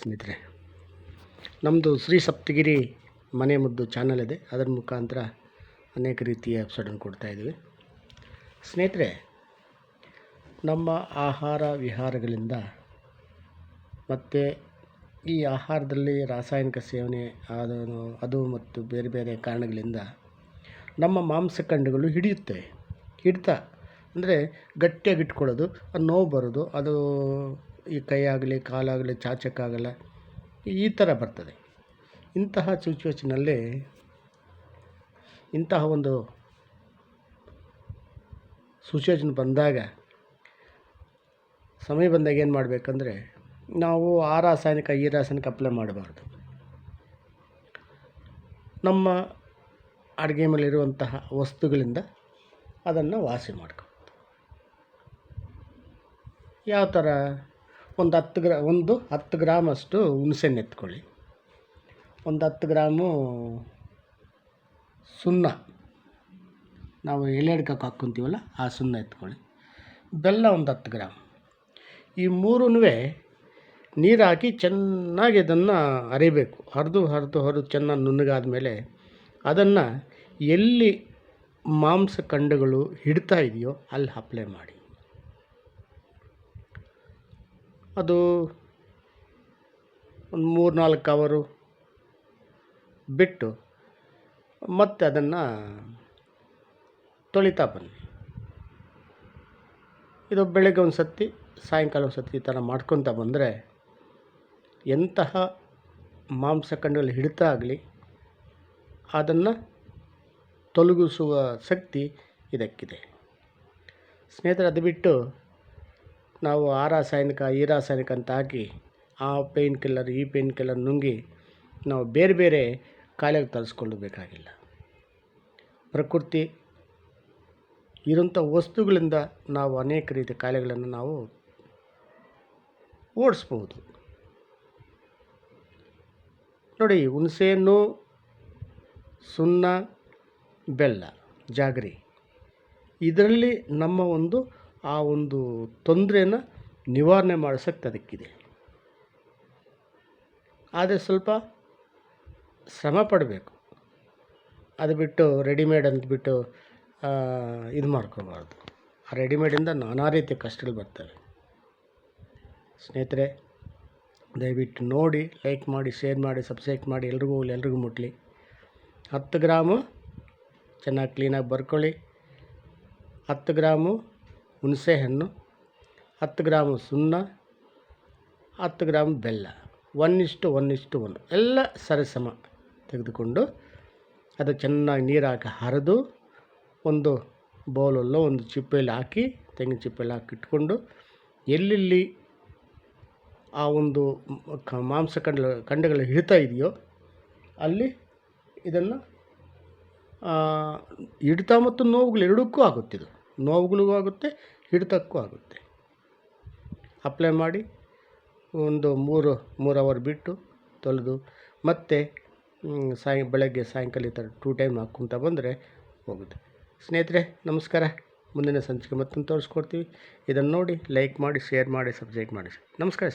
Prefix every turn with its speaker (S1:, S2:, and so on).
S1: ಸ್ನೇಹಿತರೆ ನಮ್ಮದು ಶ್ರೀ ಸಪ್ತಗಿರಿ ಮನೆ ಮುದ್ದು ಚಾನಲ್ ಇದೆ. ಅದರ ಮುಖಾಂತರ ಅನೇಕ ರೀತಿಯ ಎಪಿಸೋಡನ್ನು ಕೊಡ್ತಾಯಿದ್ದೀವಿ ಸ್ನೇಹಿತರೆ, ನಮ್ಮ ಆಹಾರ ವಿಹಾರಗಳಿಂದ ಮತ್ತು ಈ ಆಹಾರದಲ್ಲಿ ರಾಸಾಯನಿಕ ಸೇವನೆ ಅದು ಅದು ಮತ್ತು ಬೇರೆ ಬೇರೆ ಕಾರಣಗಳಿಂದ ನಮ್ಮ ಮಾಂಸಖಂಡಗಳು ಹಿಡಿಯುತ್ತವೆ ಹಿಡಿತಾ ಅಂದರೆ ಗಟ್ಟಿಯಾಗಿ ಇಟ್ಕೊಳ್ಳೋದು ಅದು ನೋವು ಬರೋದು, ಅದು ಈ ಕೈ ಆಗಲಿ ಕಾಲಾಗಲಿ, ಚಾಚಕ್ಕಾಗಲ್ಲ, ಈ ಥರ ಬರ್ತದೆ. ಇಂತಹ ಸಿಚುವೇಷನಲ್ಲಿ ಇಂತಹ ಒಂದು ಸಿಚುವೇಷನ್ ಬಂದಾಗ, ಸಮಯ ಬಂದಾಗ ಏನು ಮಾಡಬೇಕಂದ್ರೆ, ನಾವು ಆ ರಾಸಾಯನಿಕ, ಈ ರಾಸಾಯನಿಕ ಅಪ್ಲೈ ಮಾಡಬಾರ್ದು. ನಮ್ಮ ಅಡುಗೆ ಮೇಲಿರುವಂತಹ ವಸ್ತುಗಳಿಂದ ಅದನ್ನು ವಾಸಿ ಮಾಡ್ಕೊ ಯಾವ ಥರ? ಒಂದು ಹತ್ತು ಗ್ರಾ, ಒಂದು ಹತ್ತು ಗ್ರಾಮಷ್ಟು ಹುಣಸೆಹಣ್ಣು ಎತ್ಕೊಳ್ಳಿ ಒಂದು ಹತ್ತು ಗ್ರಾಮು ಸುಣ್ಣ ನಾವು ಎಲೆ ಅಡ್ಕಕ್ಕೆ ಹಾಕ್ಕೊಂತೀವಲ್ಲ, ಆ ಸುಣ್ಣ ಎತ್ಕೊಳ್ಳಿ. ಬೆಲ್ಲ ಒಂದು ಹತ್ತು ಗ್ರಾಮ್. ಈ ಮೂರೂ ನೀರು ಹಾಕಿ ಚೆನ್ನಾಗಿ ಅದನ್ನು ಅರಿಬೇಕು. ಹರಿದು ಹರಿದು ಹರಿದು ಚೆನ್ನಾಗಿ ನುಣ್ಣಗಾದ ಮೇಲೆ ಅದನ್ನು ಎಲ್ಲಿ ಮಾಂಸ ಮಾಂಸಖಂಡಗಳು ಹಿಡ್ತಾ ಇದೆಯೋ ಅಲ್ಲಿ ಅಪ್ಲೈ ಮಾಡಿ. ಅದು ಒಂದು ಮೂರು ನಾಲ್ಕು ಅವರು ಬಿಟ್ಟು ಮತ್ತೆ ಅದನ್ನು ತೊಳಿತಾ ಬನ್ನಿ. ಇದು ಬೆಳಗ್ಗೆ ಒಂದು ಸತಿ, ಸಾಯಂಕಾಲ ಒಂದು ಸತಿ ಈ ಥರ ಮಾಡ್ಕೊತ ಬಂದರೆ ಎಂತಹ ಮಾಂಸಖಂಡಗಳು ಹಿಡಿತ ಆಗಲಿ ಅದನ್ನು ತೊಲಗಿಸುವ ಶಕ್ತಿ ಇದಕ್ಕಿದೆ. ಸ್ನೇಹಿತರೆ, ಅದು ಬಿಟ್ಟು ನಾವು ಆ ರಾಸಾಯನಿಕ ಈ ರಾಸಾಯನಿಕ ಅಂತ ಹಾಕಿ ಆ ಪೇಯ್ನ್ ಕಿಲ್ಲರ್, ಈ ಪೇಯ್ನ್ ಕಿಲ್ಲರ್ ನುಂಗಿ ನಾವು ಬೇರೆ ಬೇರೆ ಕಾಯಿಲೆಗೆ ತರಿಸ್ಕೊಳ್ಳಬೇಕಾಗಿಲ್ಲ. ಪ್ರಕೃತಿ ಇರುವಂಥ ವಸ್ತುಗಳಿಂದ ನಾವು ಅನೇಕ ರೀತಿಯ ಕಾಯಿಲೆಗಳನ್ನು ನಾವು ಓಡಿಸ್ಬೋದು. ನೋಡಿ, ಹುಣಸೆಹಣ್ಣು, ಸುಣ್ಣ, ಬೆಲ್ಲ, ಜಾಗರಿ, ಇದರಲ್ಲಿ ನಮ್ಮ ಒಂದು ಆ ಒಂದು ತೊಂದರೆಯನ್ನು ನಿವಾರಣೆ ಮಾಡೋ ಶಕ್ತಿ ಅದಕ್ಕಿದೆ. ಆದರೆ ಸ್ವಲ್ಪ ಶ್ರಮ ಪಡಬೇಕು. ಅದು ಬಿಟ್ಟು ರೆಡಿಮೇಡ್ ಅಂದ್ಬಿಟ್ಟು ಇದು ಮಾಡ್ಕೋಬಾರ್ದು. ಆ ರೆಡಿಮೇಡಿಂದ ನಾನಾ ರೀತಿಯ ಕಷ್ಟಗಳು ಬರ್ತವೆ. ಸ್ನೇಹಿತರೆ, ದಯವಿಟ್ಟು ನೋಡಿ, ಲೈಕ್ ಮಾಡಿ, ಶೇರ್ ಮಾಡಿ, ಸಬ್ಸ್ಕ್ರೈಬ್ ಮಾಡಿ, ಎಲ್ರಿಗೂ ಹೋಗಲಿ, ಎಲ್ರಿಗೂ ಮುಟ್ಲಿ. ಹತ್ತು ಗ್ರಾಮು ಚೆನ್ನಾಗಿ ಕ್ಲೀನಾಗಿ ಬರ್ಕೊಳ್ಳಿ. ಹತ್ತು ಗ್ರಾಮು ಹುಣಸೆಹಣ್ಣು, ಹತ್ತು ಗ್ರಾಮ್ ಸುಣ್ಣ, ಹತ್ತು ಗ್ರಾಮ್ ಬೆಲ್ಲ ಒನ್ ಇಷ್ಟು ಒನ್ ಇಷ್ಟು ಒನ್ ಎಲ್ಲ ಸರಿಸಮ ತೆಗೆದುಕೊಂಡು ಅದು ಚೆನ್ನಾಗಿ ನೀರು ಹಾಕಿ ಹರಿದು ಒಂದು ಬೌಲಲ್ಲೋ ಒಂದು ಚಿಪ್ಪೆಯಲ್ಲಿ ಹಾಕಿ, ತೆಂಗಿನ ಚಿಪ್ಪೆಯಲ್ಲಿ ಹಾಕಿ ಇಟ್ಕೊಂಡು ಎಲ್ಲೆಲ್ಲಿ ಆ ಒಂದು ಕ ಮಾಂಸಖಂಡ ಕಂಡಗಳು ಹಿಡಿತಾ ಇದೆಯೋ ಅಲ್ಲಿ ಇದನ್ನು ಹಿಡಿತ ಮತ್ತು ನೋವುಗಳು ಎರಡಕ್ಕೂ ಆಗುತ್ತೆ ಇದು ನೋವುಗಳಿಗೂ ಆಗುತ್ತೆ, ಹಿಡಿತಕ್ಕೂ ಆಗುತ್ತೆ. ಅಪ್ಲೈ ಮಾಡಿ, ಒಂದು ಮೂರು ಮೂರು ಅವರ್ ಬಿಟ್ಟು ತೊಳೆದು, ಮತ್ತೆ ಸಾಯ, ಬೆಳಗ್ಗೆ ಸಾಯಂಕಾಲ ಈ ಥರ ಟೂ ಟೈಮ್ ಹಾಕ್ಕೊತ ಬಂದರೆ ಹೋಗುತ್ತೆ. ಸ್ನೇಹಿತರೆ, ನಮಸ್ಕಾರ. ಮುಂದಿನ ಸಂಚಿಕೆ ಮತ್ತೊಂದು ತೋರಿಸ್ಕೊಡ್ತೀವಿ. ಇದನ್ನು ನೋಡಿ ಲೈಕ್ ಮಾಡಿ ಶೇರ್ ಮಾಡಿ ಸಬ್ಸ್ಕ್ರೈಬ್ ಮಾಡಿ. ನಮಸ್ಕಾರ.